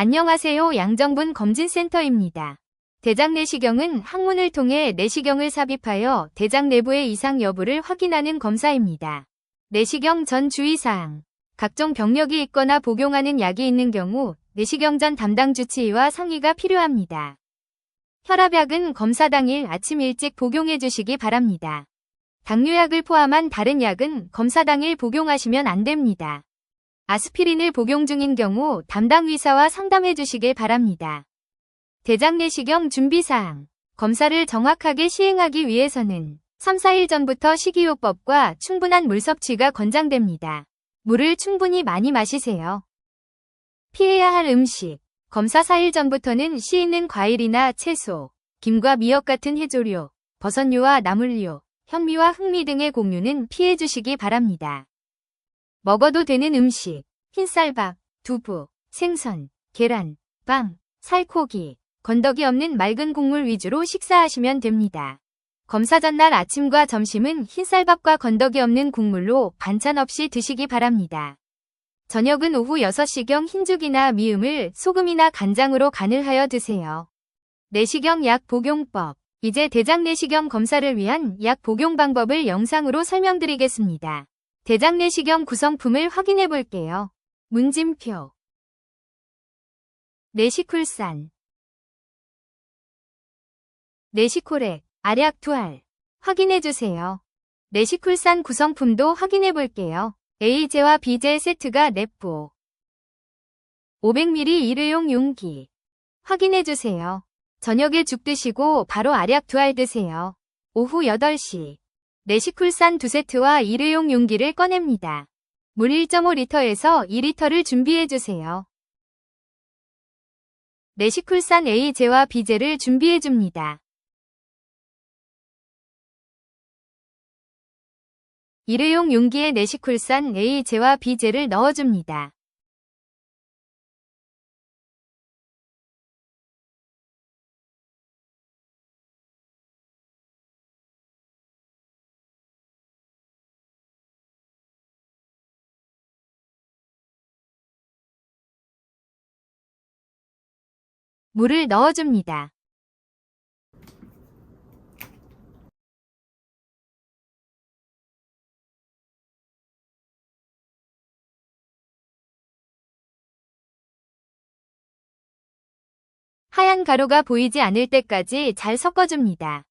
안녕하세요. 양정분 검진센터입니다. 대장 내시경은 항문을 통해 내시경을 삽입하여 대장 내부의 이상 여부를 확인하는 검사입니다. 내시경 전 주의사항. 각종 병력이 있거나 복용하는 약이 있는 경우 내시경 전 담당 주치의와 상의가 필요합니다. 혈압약은 검사 당일 아침 일찍 복용해 주시기 바랍니다. 당뇨약을 포함한 다른 약은 검사 당일 복용하시면 안 됩니다. 아스피린을 복용 중인 경우 담당 의사와 상담해 주시길 바랍니다. 대장 내시경 준비사항. 검사를 정확하게 시행하기 위해서는 3, 4일 전부터 식이요법과 충분한 물 섭취가 권장됩니다. 물을 충분히 많이 마시세요. 피해야 할 음식. 검사 4일 전부터는 씨 있는 과일이나 채소, 김과 미역 같은 해조류, 버섯류와 나물류, 현미와 흑미 등의 곡류는 피해 주시기 바랍니다. 먹어도 되는 음식, 흰쌀밥, 두부, 생선, 계란, 빵, 살코기, 건더기 없는 맑은 국물 위주로 식사하시면 됩니다. 검사 전날 아침과 점심은 흰쌀밥과 건더기 없는 국물로 반찬 없이 드시기 바랍니다. 저녁은 오후 6시경 흰죽이나 미음을 소금이나 간장으로 간을 하여 드세요. 내시경 약 복용법. 이제 대장 내시경 검사를 위한 약 복용 방법을 영상으로 설명드리겠습니다. 대장 내시경 구성품을 확인해 볼게요. 문진표 내시쿨산 내시코렉 알약 투알 확인해 주세요. 내시쿨산 구성품도 확인해 볼게요. A제와 B제 세트가 넷보 500ml 일회용 용기 확인해 주세요. 저녁에 죽 드시고 바로 알약 두알 드세요. 오후 8시 내시쿨산 두 세트와 일회용 용기를 꺼냅니다. 물 1.5리터에서 2리터를 준비해 주세요. 내시쿨산 A제와 B제를 준비해 줍니다. 일회용 용기에 내시쿨산 A제와 B제를 넣어줍니다. 물을 넣어줍니다. 하얀 가루가 보이지 않을 때까지 잘 섞어줍니다.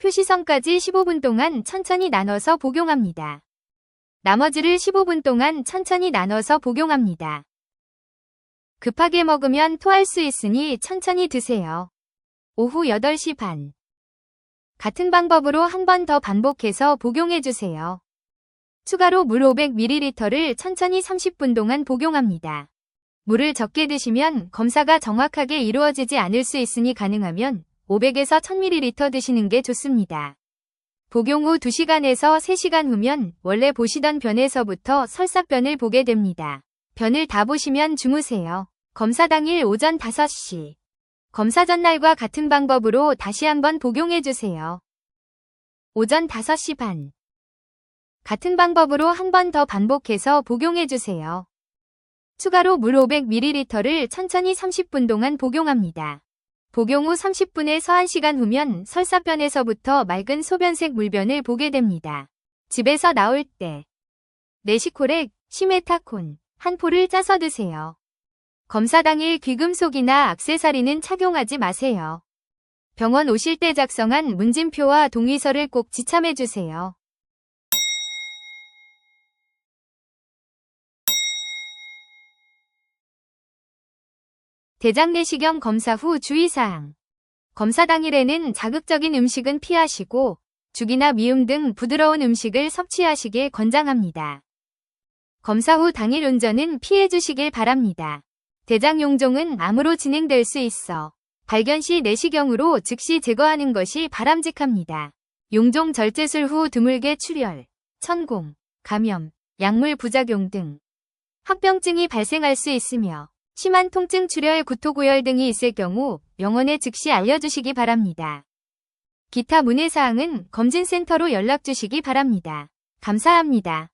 표시선까지 15분 동안 천천히 나눠서 복용합니다. 나머지를 15분 동안 천천히 나눠서 복용합니다. 급하게 먹으면 토할 수 있으니 천천히 드세요. 오후 8시 반. 같은 방법으로 한 번 더 반복해서 복용해주세요. 추가로 물 500ml를 천천히 30분 동안 복용합니다. 물을 적게 드시면 검사가 정확하게 이루어지지 않을 수 있으니 가능하면 500에서 1000ml 드시는 게 좋습니다. 복용 후 2시간에서 3시간 후면 원래 보시던 변에서부터 설삭변을 보게 됩니다. 변을 다 보시면 주무세요. 검사 당일 오전 5시. 검사 전날과 같은 방법으로 다시 한번 복용해 주세요. 오전 5시 반. 같은 방법으로 한 번 더 반복해서 복용해 주세요. 추가로 물 500ml를 천천히 30분 동안 복용합니다. 복용 후 30분에서 1시간 후면 설사변에서부터 맑은 소변색 물변을 보게 됩니다. 집에서 나올 때 네시코렉, 시메타콘 한 포를 짜서 드세요. 검사 당일 귀금속이나 악세사리는 착용하지 마세요. 병원 오실 때 작성한 문진표와 동의서를 꼭 지참해 주세요. 대장 내시경 검사 후 주의사항. 검사 당일에는 자극적인 음식은 피하시고 죽이나 미음 등 부드러운 음식을 섭취하시길 권장합니다. 검사 후 당일 운전은 피해 주시길 바랍니다. 대장 용종은 암으로 진행될 수 있어 발견 시 내시경으로 즉시 제거하는 것이 바람직합니다. 용종 절제술 후 드물게 출혈, 천공, 감염, 약물 부작용 등 합병증이 발생할 수 있으며 심한 통증, 출혈, 구토고열 등이 있을 경우 병원에 즉시 알려주시기 바랍니다. 기타 문의사항은 검진센터로 연락 주시기 바랍니다. 감사합니다.